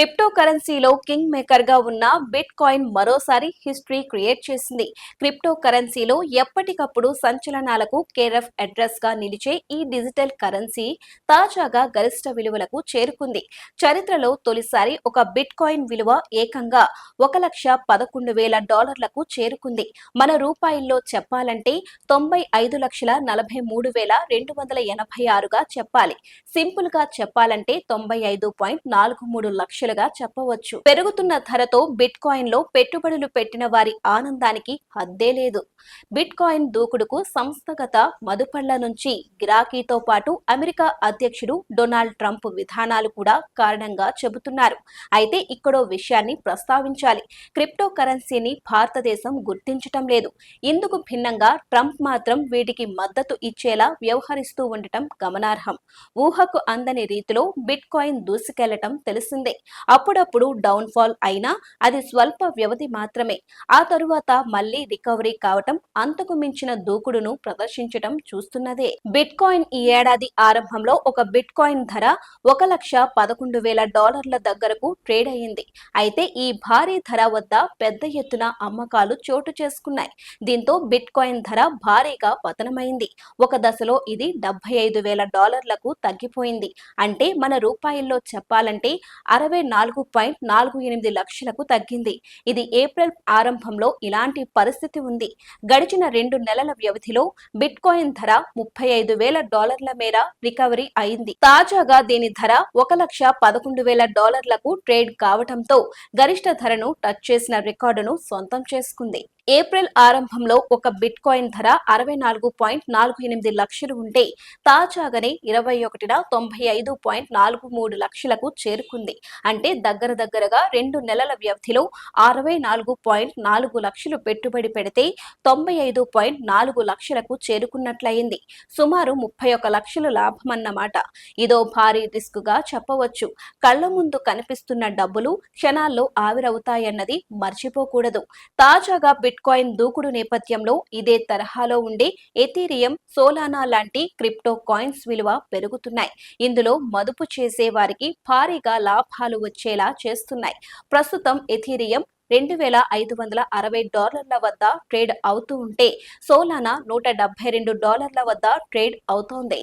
Crypto కరెన్సీలో king మేకర్గా ఉన్న బిట్ కాయిన్ మరోసారి హిస్టరీ క్రియేట్ చేసింది. క్రిప్టో కరెన్సీలో ఎప్పటికప్పుడు సంచలనాలకు కేరఫ్ అడ్రస్గా నిలిచే ఈ డిజిటల్ కరెన్సీ తాజాగా గరిష్ట విలువలకు చేరుకుంది. చరిత్రలో తొలిసారి ఒక బిట్ కాయిన్ విలువ ఏకంగా ఒక లక్ష పదకొండు వేల డాలర్లకు చేరుకుంది. మన రూపాయల్లో చెప్పాలంటే తొంభై ఐదు లక్షల నలభై మూడు వేల రెండు వందల ఎనభై ఆరుగా చెప్పాలి. సింపుల్గా చెప్పాలంటే తొంభై ఐదు పాయింట్ నాలుగు మూడు లక్షలుగా చెప్పవచ్చు. పెరుగుతున్న ధరతో బిట్ కాయిన్లో పెట్టుబడులు పెట్టిన వారి ఆనందానికి హద్దే లేదు. బిట్ కాయిన్ దూకుడుకు సంస్థగత మదుపళ్ళ నుంచి గిరాకీతో పాటు అమెరికా అధ్యక్షుడు డొనాల్డ్ ట్రంప్ విధానాలు కూడా కారణంగా చెబుతున్నారు. అయితే ఇక్కడో విషయాన్ని ప్రస్తావించాలి. క్రిప్టో కరెన్సీని భారతదేశం గుర్తించటం లేదు. ఇందుకు భిన్నంగా ట్రంప్ మాత్రం వీటికి మద్దతు ఇచ్చేలా వ్యవహరిస్తూ ఉండటం గమనార్హం. ఊహకు అందని రీతిలో బిట్ కాయిన్ దూసుకెళ్ళటం తెలిసిందే. అప్పుడప్పుడు డౌన్ ఫాల్ అయినా అది స్వల్ప వ్యవధి మాత్రమే. ఆ తరువాత మళ్ళీ రికవరీ కావటం అంతకు మించిన దూకుడును ప్రదర్శించటం చూస్తున్నదే. బిట్ కాయిన్ ఈ ఏడాది ఆరంభంలో ఒక బిట్ కాయిన్ ధర ఒక లక్ష పదకొండు వేల డాలర్ల దగ్గరకు ట్రేడ్ అయింది అయితే ఈ భారీ ధర వద్ద పెద్ద ఎత్తున అమ్మకాలు చోటు చేసుకున్నాయి. దీంతో బిట్ కాయిన్ ధర భారీగా పతనమైంది. ఒక దశలో ఇది డెబ్బై ఐదు వేల డాలర్లకు తగ్గిపోయింది. అంటే మన రూపాయల్లో చెప్పాలంటే అరవై నాలుగు పాయింట్ నాలుగు ఎనిమిది లక్షలకు తగ్గింది. ఇది ఏప్రిల్ ఆరంభంలో ఇలాంటి పరిస్థితి ఉంది. గడిచిన రెండు నెలల వ్యవధిలో బిట్ కాయిన్ ధర ముప్పై ఐదు వేల డాలర్ల మేర రికవరీ అయింది. తాజాగా దీని ధర ఒక లక్ష పదకొండు వేల డాలర్లకు ట్రేడ్ కావటంతో గరిష్ట ధరను టచ్ చేసిన రికార్డును సొంతం చేసుకుంది. ఏప్రిల్ ఆరంభంలో ఒక బిట్ కాయిన్ ధర అరవై నాలుగు పాయింట్ నాలుగు ఎనిమిది లక్షలు ఉంటే తాజాగానే ఇరవై ఒకటిన తొంభై ఐదు పాయింట్ నాలుగు మూడు లక్షలకు చేరుకుంది. అంటే దగ్గర దగ్గరగా రెండు నెలల వ్యవధిలో అరవై నాలుగు పాయింట్ నాలుగు లక్షలు పెట్టుబడి పెడితే తొంభై ఐదు పాయింట్ నాలుగు లక్షలకు చేరుకున్నట్లయింది. సుమారు ముప్పై ఒక లక్షలు లాభమన్నమాట. ఇదో భారీ రిస్క్గా చెప్పవచ్చు. కళ్ళ ముందు కనిపిస్తున్న డబ్బులు క్షణాల్లో ఆవిరవుతాయన్నది మర్చిపోకూడదు. తాజాగా బిట్ కాయిన్ దూకుడు నేపథ్యంలో ఇదే తరహాలో ఉండే ఎథీరియం సోలానా లాంటి క్రిప్టో కాయిన్స్ విలువ పెరుగుతున్నాయి. ఇందులో మదుపు చేసే వారికి భారీగా లాభాలు వచ్చేలా చేస్తున్నాయి. ప్రస్తుతం ఎథీరియం రెండు వేల ఐదు వందల అరవై డాలర్ల వద్ద ట్రేడ్ అవుతూ ఉంటే సోలానా నూట డెబ్బై రెండు డాలర్ల వద్ద ట్రేడ్ అవుతోంది.